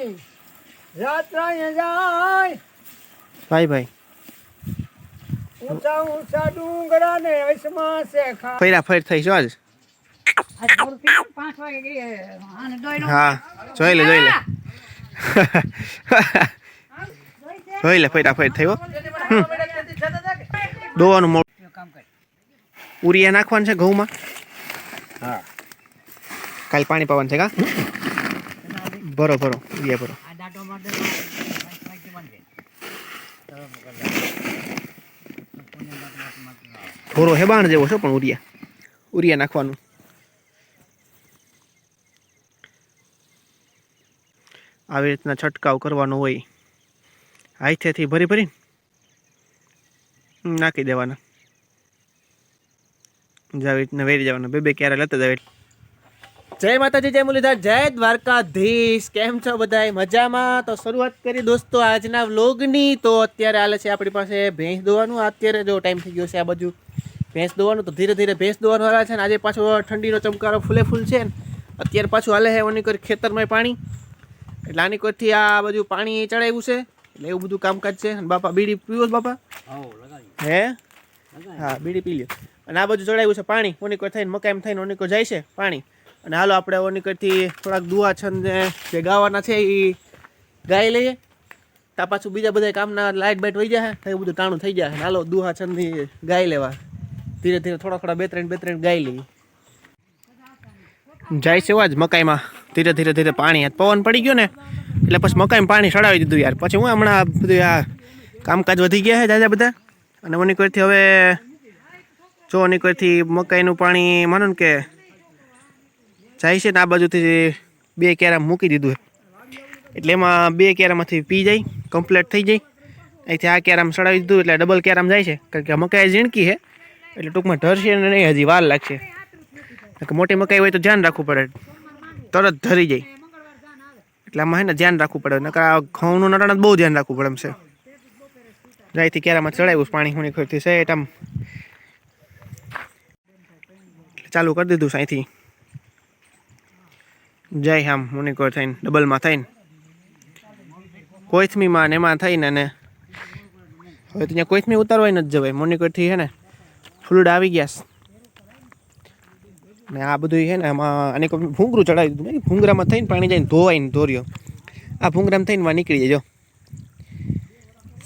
ની યાત્રા જાય. ભાઈ ભાઈ. ઊંચા ઊંચા ડુંગરા ને વૈષ્ણવ છે ખા ફેરા ફેર થઈ છો આજ. પાંચ વાગે ગઈ આને દોઈ હા જોઈ લે જોઈ લે. જોઈ લે ફેરા ફેર થયો દોવાનું મોડું. કામ કર. ઉરિયા નાખવાનું છે ઘઉંમાં? હા. કાલ પાણી પાવાનું છે કા? ભરો ભરો બે ભરો. થોડો હેબાણ જેવો છે પણ ઉરિયા. ઉરિયા નાખવાનું. આવી રીતના છંટકાવ કરવાનો હોય. હાથેથી ભરી ભરીને નાખી દેવાના. જ આવી રીતના વેરી જવાના. બે બે ક્યારે લેતા જાય જય માતાજી જય મુરલીધર જય દ્વારકાધીશ. કેમ છો બધાય? મજામાં? તો શરૂઆત કરી દોસ્તો આજના વ્લોગની. તો અત્યારે હાલે છે આપણી પાસે ભેંસ દોવાનું. અત્યારે જો ટાઈમ થઈ ગયો છે આ બાજુ. ભેંસ દોવાનું તો ધીરે ધીરે ભેંસ દોવાનું હાલે છે ને આજે પાછો ઠંડીનો ચમકારો ફૂલે ફૂલ છે ને. અત્યારે પાછું હાલે છે ઓની કરી ખેતરમાં પાણી. એટલે આની કોઈથી આ બાજુ પાણી ચડાવ્યું છે. એટલે એવું બધું કામકાજ છે. અને બાપા બીડી પીવો બાપા? હે? હા બીડી પી લ્યો. અને આ બાજુ ચડાવ્યું છે પાણી. ઓની કોઈ થઈને મકાઈમ થઈને ઓની કોઈ જાય છે પાણી. અને હાલો આપણે ઓનિકરથી થોડાક દુઆ છંદને જે ગાવાના છે એ ગાઈ લઈએ. તા પાછું બીજા બધા કામના લાઇટ બાઇટ વહી જાય તો એ બધું ટાણું થઈ જાય હાલો દુહા છંદની ગાઈ લેવા. ધીરે ધીરે થોડા થોડા બે ત્રણ બે ત્રણ ગાઈ લઈએ. જાય છે જ મકાઈમાં. ધીરે ધીરે ધીરે પાણી પવન પડી ગયો ને, એટલે પછી મકાઈમાં પાણી ચડાવી દીધું યાર. પછી હું હમણાં બધું આ કામકાજ વધી ગયા છે જાજા બધા. અને ઓનિકરથી હવે જો ઓનિકરથી મકાઈનું પાણી, માનો ને કે જાય છે ને આ બાજુથી બે કેરા મૂકી દીધું એટલે એમાં બે કેરામાંથી પી જાય કમ્પ્લીટ થઈ જાય. અહીંથી આ કેરામ ચડાવી દીધું, એટલે ડબલ કેરામ જાય છે. કારણ કે મકાઈ ઝીણકી છે, એટલે ટૂંકમાં ઢરશે ને નહીં, હજી વાર લાગશે. કે મોટી મકાઈ હોય તો ધ્યાન રાખવું પડે. તરત ધરી જાય. એટલે આમાં હે ધ્યાન રાખવું પડે. નકર આ ઘઉંનું નટાણ બહુ ધ્યાન રાખવું પડે એમ છે. જાયથી કેરામાં ચડાવ્યું પાણી હુણી ખોરથી છે આમ. ચાલુ કરી દીધું અહીંથી. જય હામ મુનિકોર થઈને, ડબલમાં થઈને. કોથમીમાં ને એમાં થઈને અને હવે ત્યાં કોથમી ઉતારવાય નથી જવાય. મોનિકોરથી હે ને ફૂલડા આવી ગયા ને આ બધું છે ને, આમાં કોઈ ભૂંગરું ચડાવી દીધું. ભૂંગરામાં થઈને પાણી જઈને ધોવાઈને ધોર્યો. આ ભૂંગરામાં થઈને વા નીકળી જજો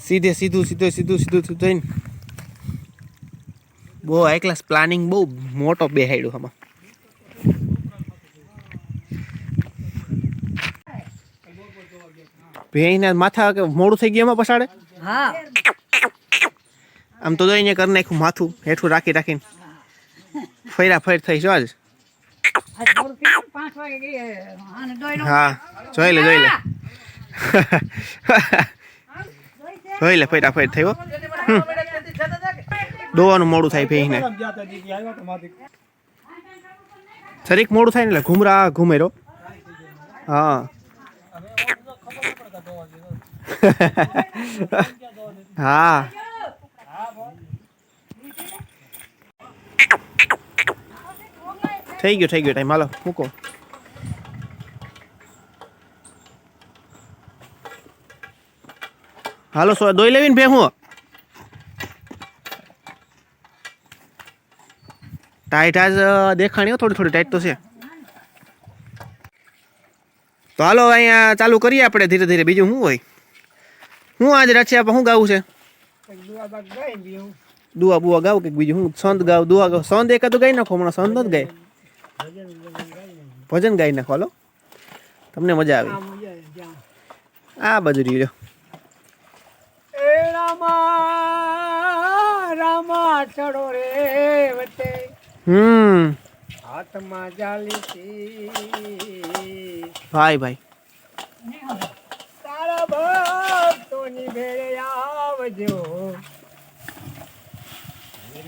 સીધું સીધું સીધું સીધું સીધું થઈને. બહુ આ ક્લાસ પ્લાનિંગ બહુ મોટો બેહાડ્યો આમાં. ભેંસના માથા કે મોડું થઈ ગયું એમાં પછાડે? હા. આમ તો જોઈને કરી નાખ્યું માથું હેઠું રાખી રાખીને. ફેરા ફેર થઈ જો આજ. હા જોઈ લે જોઈ લે. જોઈ લે ફેરા ફેર થયો દોવાનું મોડું થાય ભેંસને સરીક મોડું થાય ને એટલે ઘુમરા ઘુમેરો. હા. હા. થઈ ગયો થઈ ગયો ટાઈમ હાલો, મૂકો. હાલો, સો, દોઈ લેવીને ભે હું ટાઈટ આજ દેખાણી થોડી થોડી ટાઈટ તો છે. તો હાલો, અહીંયા ચાલુ કરીએ આપણે, ધીરે ધીરે. બીજું શું હોય? હું આજ આપણે શું ગાવું છે? દુઆ બુઆ ગાવ કે બીજું હું? સંત ગાવ દુઆ ગાવ. સંત એકાદું ગાઈ નાખો હમણાં સંત નથી ગાય. ભજન ગાઈ નાખો હાલો. તમને મજા આવી. આ બાજુ રહ્યો રામા રામા ચડો રે વટે હમ. હાથમાં જાલી ભાઈ ભાઈ. તારા ભક્તોની ભેળે આવજો?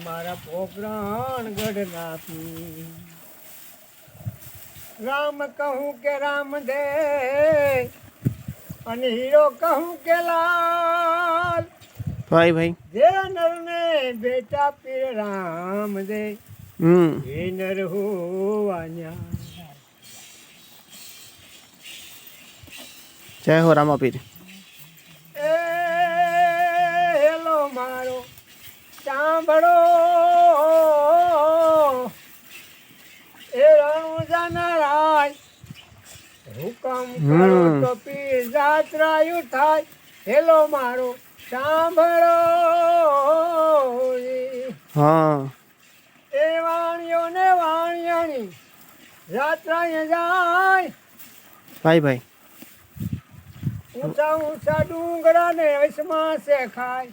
મારા પોપરાણ ગઢ નાખી રામ કહું કે રામ દે અને હીરો કહું કે લાલ. ભાઈ ભાઈ. જે નરને બેટા પીર રામ દે એ નર હોવાન્યા જય હો રામાપીર. એ હુકમ કરો તો પીર જાત્રાયું થાય. હેલો મારો સાંભળો હા. એ વાણિયો ને વાણિયાની જાત્રાએ જાય. ભાઈ ભાઈ. ઊંચા ઊંચા ડુંગરા ને વૈસમાં સે ખાય.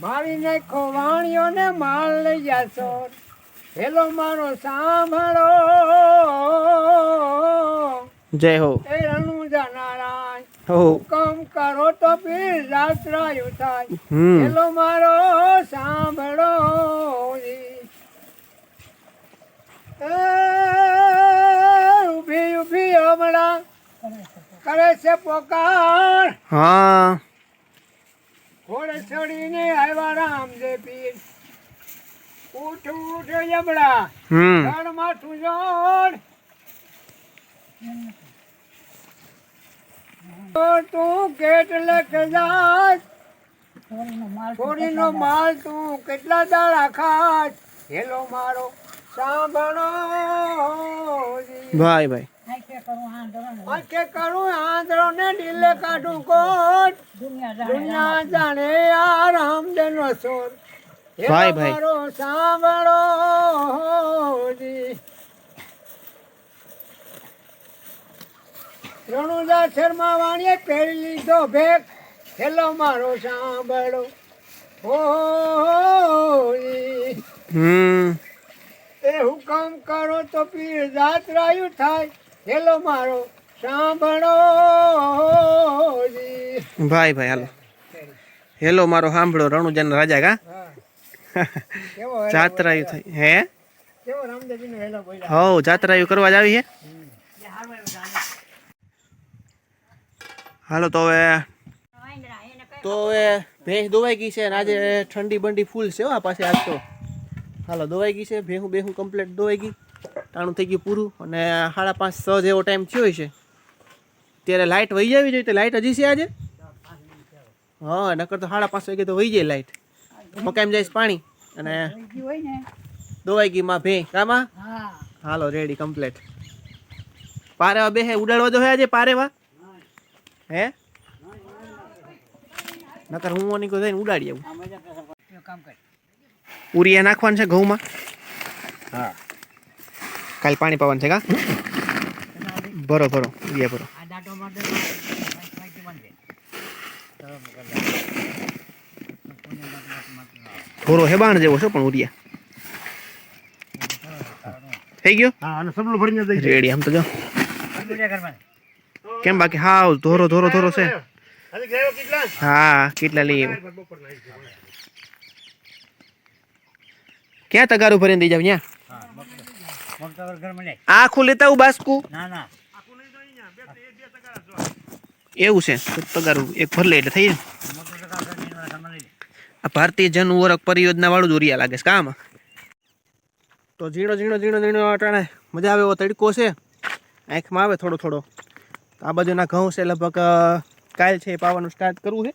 મારી નાખો વાણિયો ને માલ લઈ જાશો. હેલો મારો સાંભળો. જય હો. એ રણુજા નારાયણ હુકમ કરો તો પીર રાત્રાયુ થાય. હેલો મારો સાંભળો ઊભી ઊભી હમણાં કરે છે પોકાર. હા. ઘોડે ચડીને આવ્યા રામદેવ પીર. ઉઠ ઉઠ જબડા હમ. માથું જોડ તું કેટલે જાત છોડીનો માલ તું કેટલા દાડા હેલો મારો સાંભળો. ભાઈ ભાઈ. આંખે કરું આંધળો ને ડીલે કાઢું કોટ. દુનિયા જાણે આ રામદેવ નો સોર ભાઈ, ભાઈ. સાંભળો રણુદા શર્મા વાણીએ પહેરી લીધો ભેગ. હેલો મારો સાંભળો એ હુકમ કરો તો પીર જાત્રાયું થાય. હેલો મારો સાંભળો ભાઈ ભાઈ હાલો. હેલો મારો સાંભળો રણુજન રાજા કા? જાત્રાયું થઈ હે? હો જાત્રાયું કરવા જ આવી હે? હાલો તો હવે તો હવે ભેંસ દોવાઈ ગઈ છે અને આજે ઠંડી બંડી ફૂલ છે આ પાસે આજ તો. હાલો દોવાઈ ગઈ છે ભેહું બેહું કમ્પ્લીટ દોવાઈ ગઈ. ટાણું થઈ ગયું પૂરું અને સાડા પાંચ છ જેવો ટાઈમ થયો છે ત્યારે લાઇટ વહી જવી જોઈએ તો લાઇટ હજી છે આજે? હા નકર તો સાડા પાંચ વાગે તો વહી જાય લાઇટ મકાઈમાં જઈશ પાણી અને દોવાઈ ગઈ માં ભે કામાં હાલો રેડી કમ્પ્લીટ પારેવા બે હે ઉડાડવા દો હે આજે પારેવા? હે? નકર હું ઓની કોઈ જઈને ઉડાડી આવું. ઉરિયા નાખવાનું છે ઘઉંમાં? હા. કાલ પાણી પાવાનું છે કા? ભરો ભરો ઉરિયા ભરો. થોડો હેબાણ જેવો છે પણ ઉરિયા. થઈ ગયો? હા અને સબલો ભરીને દઈ રેડી આમ તો જો કેમ બાકી? હાવ ધોરો ધોરો ધોરો છે. હા કેટલા લઈ ક્યાં તગારું ભરીને દઈ જાવ ત્યાં આખું લેતા બાસ્કુ? ના ના એવું છે તગારું એક ભર લે એટલે થઈ જાય. આ ભારતીય જન ઉવરક પરિયોજના વાળું દોરિયા લાગે છે, કામ. તો ઝીણો ઝીણો ઝીણો ઝીણો અટાણે મજા આવે એવો તડકો છે. આંખમાં આવે થોડો થોડો. આ બાજુના ઘઉં છે, લગભગ કાલ છે એ પાવાનું સ્ટાર્ટ કરવું છે.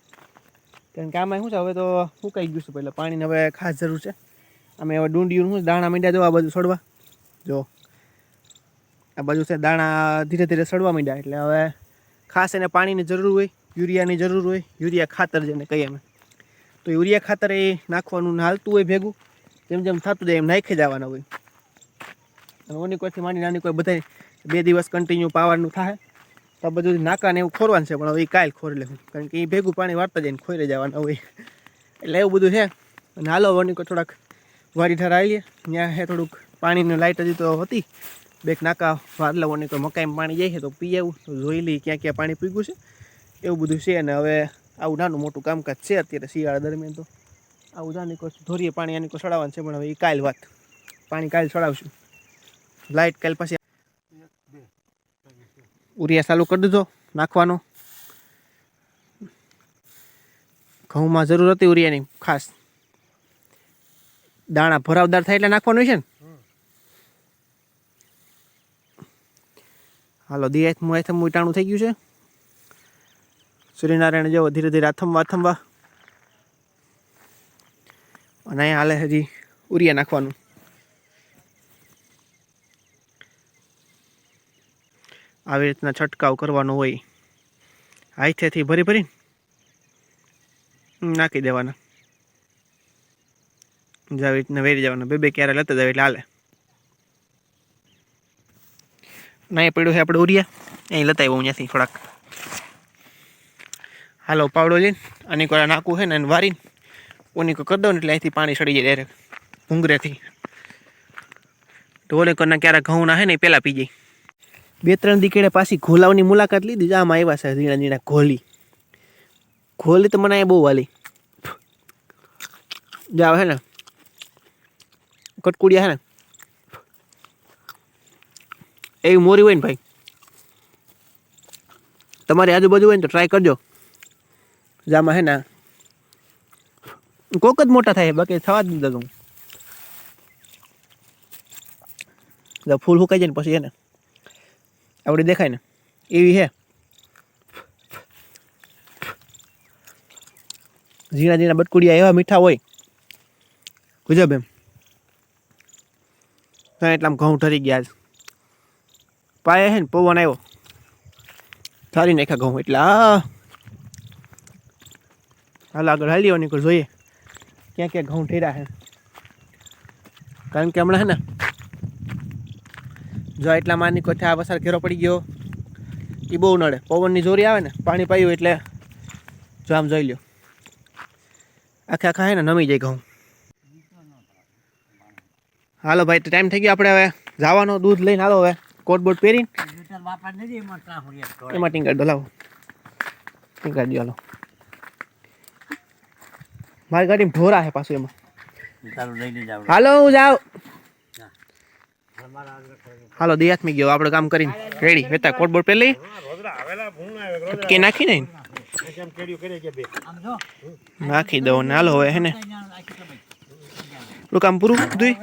કારણ કે આમાં શું છે, હવે તો સુકાઈ ગયું છે પહેલાં પાણીને હવે ખાસ જરૂર છે. અમે હવે ડુંડિયું શું દાણા મીંડ્યા જો આ બાજુ સડવા. જો. આ બાજુ છે, દાણા ધીરે ધીરે સડવા માંડ્યા એટલે હવે ખાસ એને પાણીની જરૂર હોય, યુરિયાની જરૂર હોય, યુરિયા ખાતર જેને કહીએ અમે. તો યુરિયા ખાતર એ નાખવાનું હાલતું હોય ભેગું, જેમ જેમ થતું જાય એમ નાખી જવાના હોય. ઓની કોઈથી માંડી નાની કોઈ બધા બે દિવસ કન્ટિન્યુ પાવાનું થાય તો બધું નાકાને એવું ખોરવાનું છે, પણ હવે એ કાલ ખોરી લેવું કારણ કે એ ભેગું પાણી વાળતા જઈને ખોરી જવાના હોય. એટલે એવું બધું છે. અને હાલો ઓની કોઈ થોડાક વારી ઠાર આવીએ. ત્યાં હે થોડુંક પાણીની લાઇટ હજી તો હતી. બેક નાકા વાદલાઓની કોઈ મકાઈમાં પાણી જાય છે તો પી આવું. જોઈ લઈએ ક્યાં ક્યાં પાણી પીગું છે. એવું બધું છે અને હવે આવું નાનું મોટું કામકાજ છે અત્યારે શિયાળા દરમિયાન તો. આવું નાની કોઈ ધોરીએ પાણી આની કોઈ સડાવવાનું છે, પણ હવે એ કાલ વાત. પાણી કાલ સડાવશું લાઇટ કાલ પછી ઉરિયા ચાલુ કરી દીધો, નાખવાનો. ઘઉંમાં જરૂર હતી ઉરિયાની, ખાસ. દાણા ભરાવદાર થાય એટલે નાખવાનું છે ને? હાલો દિયાત મુઆથમ ટાણું થઈ ગયું છે. સૂર્યનારાયણ જેવો ધીરે ધીરે આથમવા આથમવા. અને અહીંયા હાલે હજી ઉરિયા નાખવાનું. આવી રીતના છંટકાવ કરવાનો હોય. હાથેથી ભરી ભરી નાખી દેવાના. આવી રીતના વેરી જવાના, બે બે ક્યારે લેતા જાવ એટલે હાલે. ના પડ્યું છે આપણે ઉરિયા. અહીં લેતા આવ્યો ત્યાંથી થોડાક. હાલો, પાવડો લઈને અને કોઈ નાખવું છે ને એને વારીને ઓની કરી દઉં ને એટલે અહીંથી પાણી સડી જાય ડાયરેક્ટ ભૂંગરેથી ઢોલે કરના ક્યારેક ઘઉં ના હે ને પહેલાં પી જાય. બે ત્રણ દીકેડે પાછી ઘોલાવની મુલાકાત લીધી, આમાં આવ્યા છે ઝીણા ઝીણા ઘોલી. ઘોલી તો મને એ બહુ વાલી જાવ હે ને, કટકુડિયા હે ને, એવી મોરી હોય ને ભાઈ. તમારી આજુબાજુ હોય ને તો ટ્રાય કરજો. જામાં હે ને કોક જ મોટા થાય બાકી થવા જ નથી એટલે ફૂલ સુકાઈ જાય ને પછી એને આવડી દેખાય ને. એવી હે. ઝીણા ઝીણા બટકુડિયા એવા મીઠા હોય. ગુજબ એમ. ત્યાં એટલામાં ઘઉં ઠરી ગયા છે. પાયે હે ને પવન આવ્યો ઠારી નાખ્યા ઘઉં, એટલે હાલ આગળ હાલી નીકળ જોઈએ. ક્યાં ક્યાં ઘઉં ઠેરા છે. કારણ કે હમણાં હે ને જો એટલા માની કોઈ આ વસાર ઘેરો પડી ગયો એ બહુ નડે. પવનની જોરી આવે ને પાણી પાયું એટલે જો આમ જોઈ લ્યો. આખે આખા હે ને નમી જાય ઘઉં. હાલો ભાઈ તો ટાઈમ થઈ ગયો આપણે હવે જવાનો. દૂધ લઈને હાલો હવે. કોટ બોટ પહેરીને. એમાં ટીંગર ડોલાવો ટીંગર દો હાલો. મારી ગાડીમાં ઢોરા છે પાછું એમાં. હાલો હું જાઉં. હાલો દિયાતમી ગયો. આપણે કામ કરીને રેડી. વેતા કોટ પેલી કે નાખી ને. નાખી દઉં ને. હાલો હવે હે ને. કામ પૂરું બધું